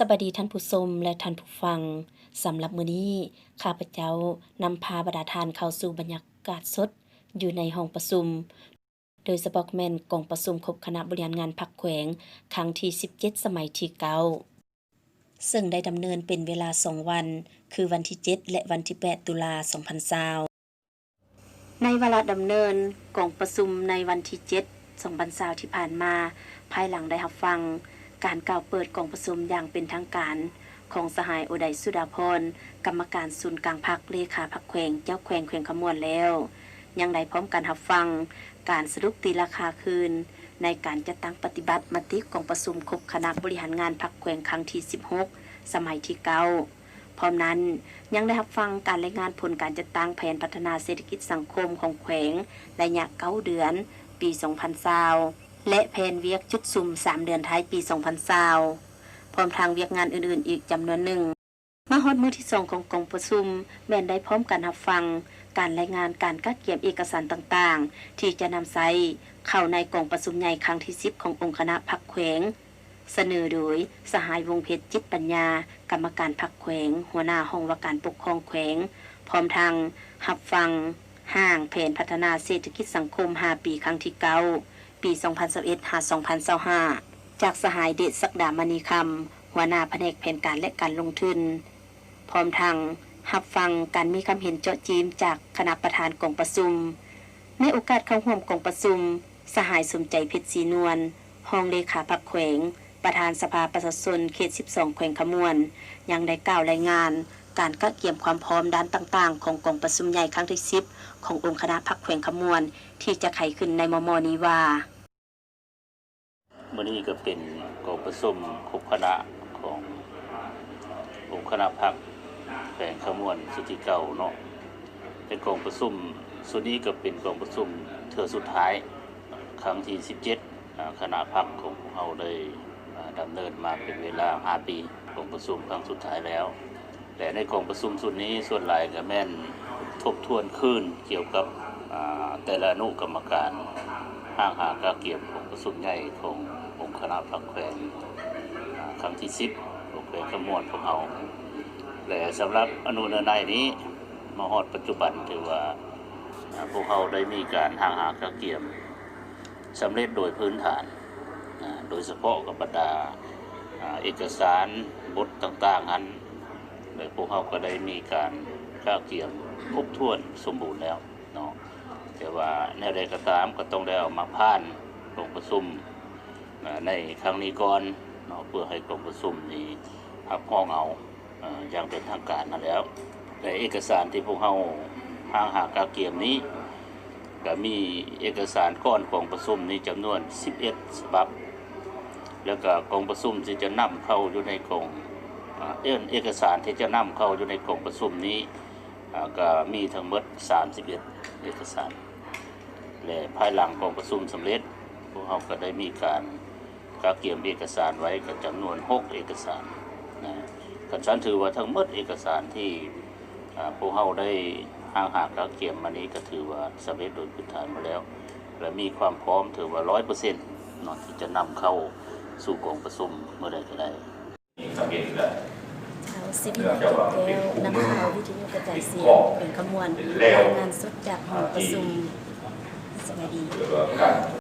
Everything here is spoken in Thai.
สบายดีท่านผู้ชมและท่านผู้ฟังสำหรับมื้อนี้ข้าพเจ้านำพาบรรดาทานเข้าสู่บรรยากาศสด อยู่ในห้องประชุม โดยสปอกแมนกองประชุมคบคณะบริหารงานพักแขวง ครั้งที่ 17 สมัยที่9ซึ่งได้ดำเนินเป็นเวลา 2 วัน คือวันที่ 7 และวันที่ 8 ตุลา2020ในเวลาดำเนินกองประชุมในวันที่ 7 2020ที่ผ่านมา ภายหลังได้รับฟัง การกล่าวเปิดกองประชุมอย่างเป็นทางการของสหายโอไดสุดาพรกรรมการศูนย์กลางพักเลขาพักแขวงเจ้าแขวงแขวงขมวนแล้ว ยังได้พร้อมกันรับฟัง การสรุปตีราคาคืน ในการจัดตั้งปฏิบัติมติกองประชุมครบคณะบริหารงานพักแขวงครั้งที่ 16 สมัยที่เก้าพร้อมนั้นยังได้รับฟังการรายงานผลการจัดตั้งแผนพัฒนาเศรษฐกิจสังคมของแขวงระยะเก้าเดือน ปี 2020 และแผนเวียกจุดซุ่ม3เดือนท้ายปี2020พร้อมทางเวียกงานอื่นๆ อีกจำนวนหนึ่งมาฮอดมือที่สองของกองประชุม แม่นได้พร้อมกันรับฟัง การรายงานการกัดเก็บเอกสารต่างๆ ที่จะนำใช้เข้าในกองประชุมใหญ่ครั้งที่10ขององค์คณะพักแขวง เสนอโดยสหายวงเพชรจิตปัญญา กรรมการพักแขวง หัวหน้าห้องว่าการปกครองแขวง พร้อมทางหับฟัง ห้างแผนพัฒนาเศรษฐกิจสังคม5ปีครั้งที่9 ปี 2021หา2025 จากสหายเดชศักดามณีคำหัวหน้าแผนกแผนการและการลงทุน พร้อมทางหับฟังการมีคำเห็นเจาะจีมจากคณะประธานกองประชุม ในโอกาสเข้าร่วมกองประชุม สหายสมใจเพชรศรีนวลห้องเลขาพักแขวง ประธานสภาประชาชนเขต 12 แขวงขมวน ยังได้กล่าวรายงานการกักเกี่ยมความพร้อมด้านต่างๆ ของกองประชุมใหญ่ครั้งที่ 10 ขององค์คณะพักแขวงขมวน ที่จะไขขึ้นในมมนี้ว่า มื่อนี้ก็เป็นกองประชุมคบคณะขององค์คณะพักแผงขมวนสุธิเก่าเนาะเป็นกองประชุมส่วนนี้ก็เป็นกองประชุมเทือสุดท้ายครั้งที่ 17คณะพักของพวกเราได้อ่าดำเนินมาเป็นเวลา 5 ปีกองประชุมครั้งสุดท้ายแล้ว แต่ในกองประชุมส่วนนี้ส่วนหลายก็แม่นทบทวนขึ้นเกี่ยวกับแต่ละอนุกรรมการ ห้างหากาเกียมของประสุมใหญ่ขององค์คณะพักแขวงครั้งที่สิบของแขวงขมวนของเราและสำหรับอนุเนในนี้มาฮอดปัจจุบันถือว่าพวกเขาได้มีการห้างหากาเกียมสำเร็จโดยพื้นฐาน โดยเฉพาะกับบรรดาเอกสารบทต่างๆนั้นและพวกเขาก็ได้มีการกาเกียมครบถ้วนสมบูรณ์แล้วเนาะ แต่ว่าแนวใดก็ตามก็ต้องได้เอามาผ่านกองประชุมอ่าในครั้งนี้ก่อนเนาะเพื่อให้กองประชุมนี้รับห้องเอาอย่างเป็นทางการมาแล้วแต่เอกสารที่พวกเราห้างหากาเกียมนี้ก็มีเอกสารก้อนของประชุมนี้จำนวน 11 ฉบับ แล้วก็กองประชุมที่จะนำเข้าอยู่ในกองเอื้อเอกสารที่จะนำเข้าอยู่ในกองประชุมนี้ก็มีทั้งหมด 31 เอกสาร และภายหลังกองประชุมสำเร็จ พวกเราก็ได้มีการกาเกียมเอกสารไว้กับจำนวน 6 เอกสารนะกันฉันถือว่าทั้งหมดเอกสารที่อ่าพวกเราได้ห่างหากาเกียมมานี้ก็ถือว่าสำเร็จโดยพื้นฐานมาแล้ว และมีความพร้อมถือว่าร้อยเปอร์เซ็นต์นอนที่จะนำเข้าสู่กองประชุมเมื่อใดก็ได้สังเกตได้เช้าสิบโมงเจ็ดแก้วนำข่าววิทยุกระจายเสียงเป็นขมวนรายงานสดจากห้องประชุม สวัสดีแล้วก็การ